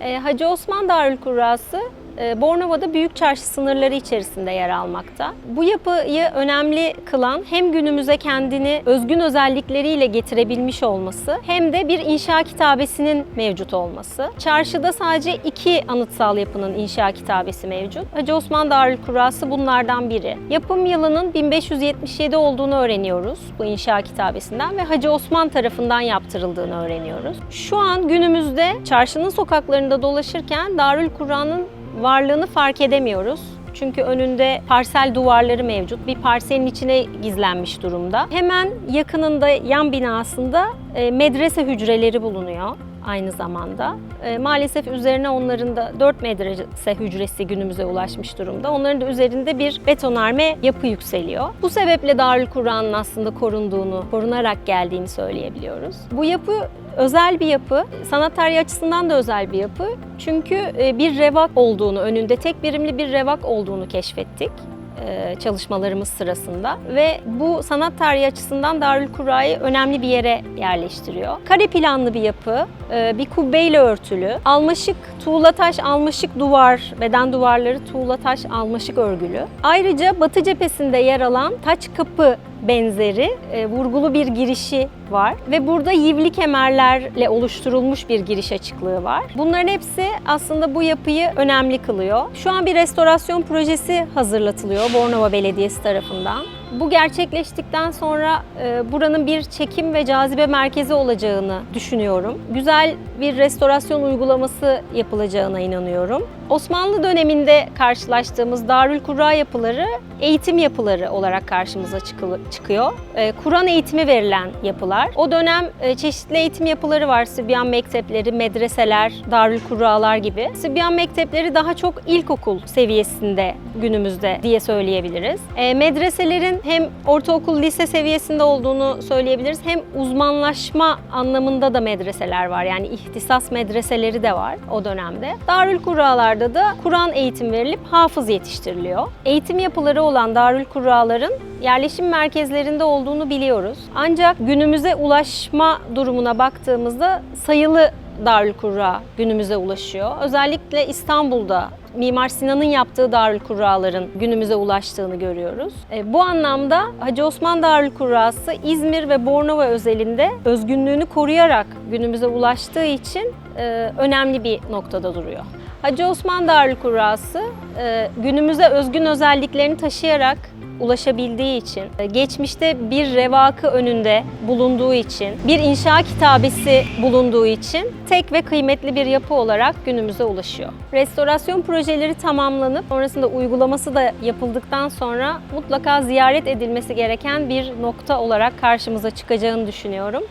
E, Hacı Osman Darülkurrası Bornova'da Büyük Çarşı sınırları içerisinde yer almakta. Bu yapıyı önemli kılan hem günümüze kendini özgün özellikleriyle getirebilmiş olması hem de bir inşa kitabesinin mevcut olması. Çarşıda sadece iki anıtsal yapının inşa kitabesi mevcut. Hacı Osman Darülkurrası bunlardan biri. Yapım yılının 1577 olduğunu öğreniyoruz bu inşa kitabesinden ve Hacı Osman tarafından yaptırıldığını öğreniyoruz. Şu an günümüzde çarşının sokaklarında dolaşırken Darülkurra'nın varlığını fark edemiyoruz. Çünkü önünde parsel duvarları mevcut. Bir parselin içine gizlenmiş durumda. Hemen yakınında yan binasında e, medrese hücreleri bulunuyor aynı zamanda. E, maalesef üzerine onların da 4 medrese hücresi günümüze ulaşmış durumda. Onların da üzerinde bir betonarme yapı yükseliyor. Bu sebeple Darülkur'an'ın aslında korunduğunu, korunarak geldiğini söyleyebiliyoruz. Bu yapı özel bir yapı. Sanat tarihi açısından da özel bir yapı. Çünkü e, bir revak olduğunu, önünde tek birimli bir revak olduğunu keşfettik çalışmalarımız sırasında ve bu sanat tarihi açısından Darülkurra'yı önemli bir yere yerleştiriyor. Kare planlı bir yapı, e, bir kubbeyle örtülü, almaşık tuğla taş almaşık duvar, beden duvarları tuğla taş almaşık örgülü. Ayrıca batı cephesinde yer alan taç kapı benzeri e, vurgulu bir girişi var ve burada yivli kemerlerle oluşturulmuş bir giriş açıklığı var. Bunların hepsi aslında bu yapıyı önemli kılıyor. Şu an bir restorasyon projesi hazırlatılıyor Bornova Belediyesi tarafından. Bu gerçekleştikten sonra e, buranın bir çekim ve cazibe merkezi olacağını düşünüyorum. Güzel bir restorasyon uygulaması yapılacağına inanıyorum. Osmanlı döneminde karşılaştığımız Darülkurra yapıları eğitim yapıları olarak karşımıza çıkıyor. E, Kur'an eğitimi verilen yapılar. O dönem e, çeşitli eğitim yapıları var. Sübyan mektepleri, medreseler, Darülkurralar gibi. Sübyan mektepleri daha çok ilkokul seviyesinde günümüzde diye söyleyebiliriz. E, medreselerin hem ortaokul, lise seviyesinde olduğunu söyleyebiliriz. Hem uzmanlaşma anlamında da medreseler var. Yani ihtisas medreseleri de var o dönemde. Darülkurralarda da Kur'an eğitim verilip hafız yetiştiriliyor. Eğitim yapıları olan Darülkurraların yerleşim merkezlerinde olduğunu biliyoruz. Ancak günümüze ulaşma durumuna baktığımızda sayılı Darülkurra günümüze ulaşıyor. Özellikle İstanbul'da Mimar Sinan'ın yaptığı Darülkurraların günümüze ulaştığını görüyoruz. E, bu anlamda Hacı Osman Darülkurrası İzmir ve Bornova özelinde özgünlüğünü koruyarak günümüze ulaştığı için e, önemli bir noktada duruyor. Hacı Osman Darülkurrası e, günümüze özgün özelliklerini taşıyarak ulaşabildiği için, e, geçmişte bir revakı önünde bulunduğu için, bir inşa kitabesi bulunduğu için tek ve kıymetli bir yapı olarak günümüze ulaşıyor. Restorasyon projeleri tamamlanıp sonrasında uygulaması da yapıldıktan sonra mutlaka ziyaret edilmesi gereken bir nokta olarak karşımıza çıkacağını düşünüyorum.